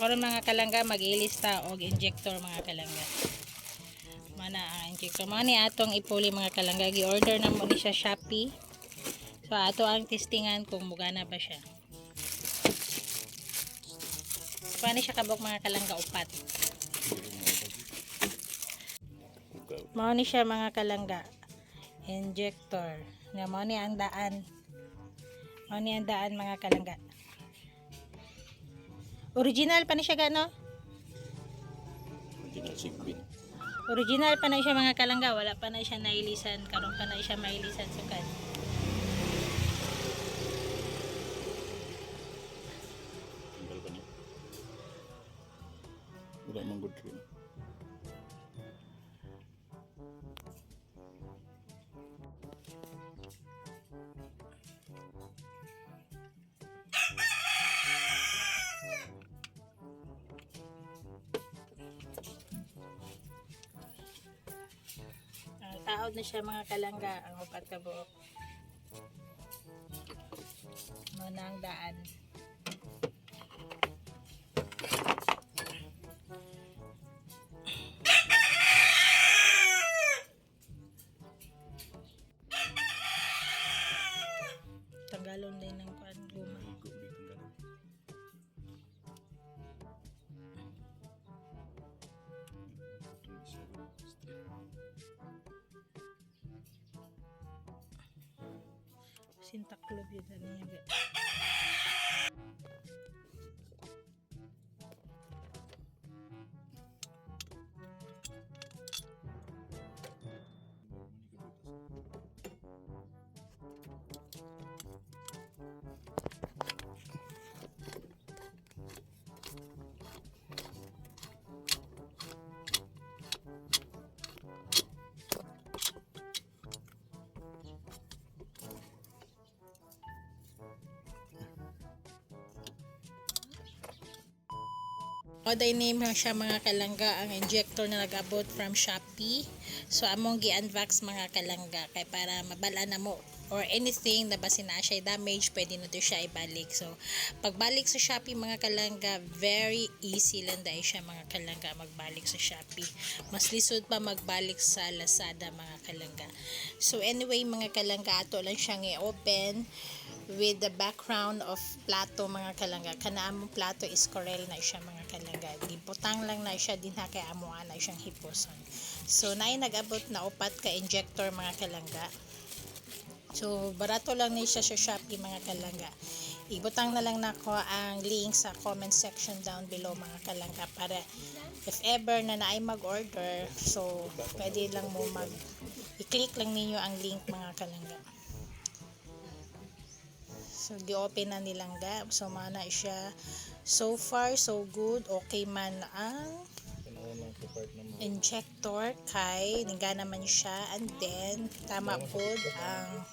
karon mga kalangga mag-ilista og injector mga kalangga. Mana ang injector. Mga ni atong ipuli mga kalangga. Gi-order na mo ni siya Shopee. So ato ang testingan kung mugana ba siya. Paano siya kabok mga kalangga upat. Mao ni siya mga kalangga. Injector. Nga mao ni ang daan. Mao ni ang daan mga kalangga. Original pa na siya gano? Original sigbin. Original pa na siya mga kalangga. Wala pa na siya nailisan. Karon pa na siya mailisan sukan. Tanggal pa niya. Wala mang good rin. Taod na siya mga kalangga. Ang upat ka buok. Mao na ang daan. Sintaklob yun na niya. O day name siya mga kalangga ang injector na nag-abot from Shopee. So among gi-unbox mga kalangga kay para mabala na mo or anything na basin na siya damage, pwede na to siya ibalik. So pagbalik sa Shopee mga kalangga, very easy lang dahil siya mga kalangga magbalik sa Shopee. Mas lisod pa magbalik sa Lazada mga kalangga. So anyway mga kalangga, ato lang siyang i-open with the background of plato mga kalangga. Kana among plato is corel na siya mga kalangga. Gibutang lang na siya din kay amo na siyang hiposon. So naay nag-abot na upat ka injector mga kalangga. So barato lang ni siya sa Shopee mga kalangga. Ibutang na lang nako ang link sa comment section down below mga kalangga para if ever na naay mag-order so pwede lang mo mag i-click lang ninyo ang link mga kalangga So, gi-open na nilang ga. So, mana siya. So far, so good. Okay man ang injector kay ningga naman siya. And then, tama po ang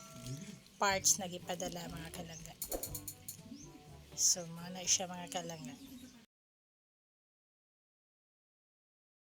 parts na gipadala mga kalangga. So, mana siya mga kalangga.